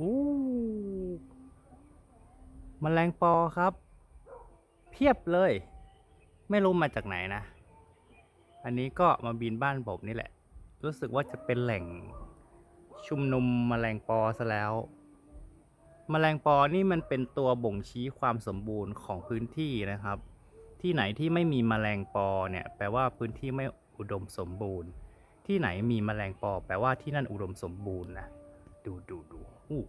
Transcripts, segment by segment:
อู้มแมลงปอครับ เพียบเลย ไม่รู้มาจากไหนนะ อันนี้ก็มาบินบ้านผมนี่แหละ รู้สึกว่าจะเป็นแหล่งชุมนุมมแมลงปอซะแล้วมแมลงปอนี่มันเป็นตัวบ่งชี้ความสมบูรณ์ของพื้นที่นะครับ ที่ไหนที่ไม่มีแมลงปอเนี่ยแปลว่าพื้นที่ไม่อุดมสมบูรณ์ ที่ไหนมีแมลงปอ แปลว่าที่นั่นอุดมสมบูรณ์นะดูดูดู อู้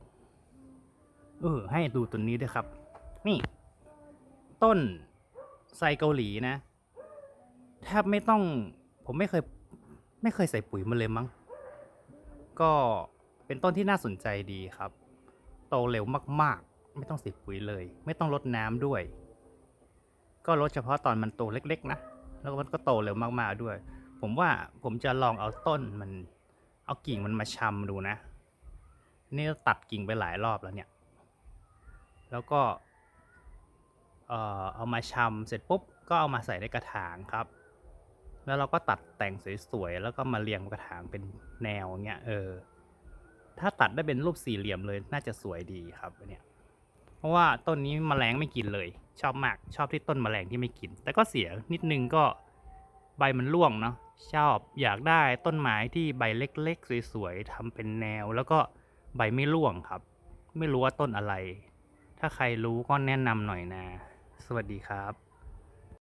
เออให้ดูตัวนี้ด้วยครับ นี่ ต้นไทรเกาหลีนะแทบไม่ต้องผมไม่เคยไม่เคยใส่ปุ๋ยมาเลยมั้ง ก็เป็นต้นที่น่าสนใจดีครับ โตเร็วมาก ๆ ไม่ต้องใส่ปุ๋ยเลย ไม่ต้องรดน้ำด้วย ก็ลดเฉพาะตอนมันโตเล็ก ๆ นะ แล้วมันก็โตเร็วมาก ๆ ด้วย ผมว่าผมจะลองเอาต้นมัน เอากิ่งมันมาชำดูนะ นี่ตัดกิ่งไปหลายรอบแล้วเนี่ย แล้วก็ เอ่อเอามาชำเสร็จปุ๊บก็เอามาใส่ในกระถางครับ แล้วเราก็ตัดแต่งสวยๆแล้วก็มาเรียงกระถางเป็นแนวเงี้ยเออ ถ้าตัดได้เป็นรูปสี่เหลี่ยมเลยน่าจะสวยดีครับเนี้ยเพราะว่าต้นนี้มแมลงไม่กินเลย ชอบมากชอบที่ต้นมแมลงที่ไม่กิน แต่ก็เสียนิดนึงก็ใบมันร่วงเนาะชอบอยากได้ต้นไม้ที่ใบเล็กๆ สวยๆทำเป็นแนวแล้วก็ ใบไม่ร่วงครับ ไม่รู้ว่าต้นอะไร ถ้าใครรู้ก็แนะนำหน่อยนะ สวัสดีครับ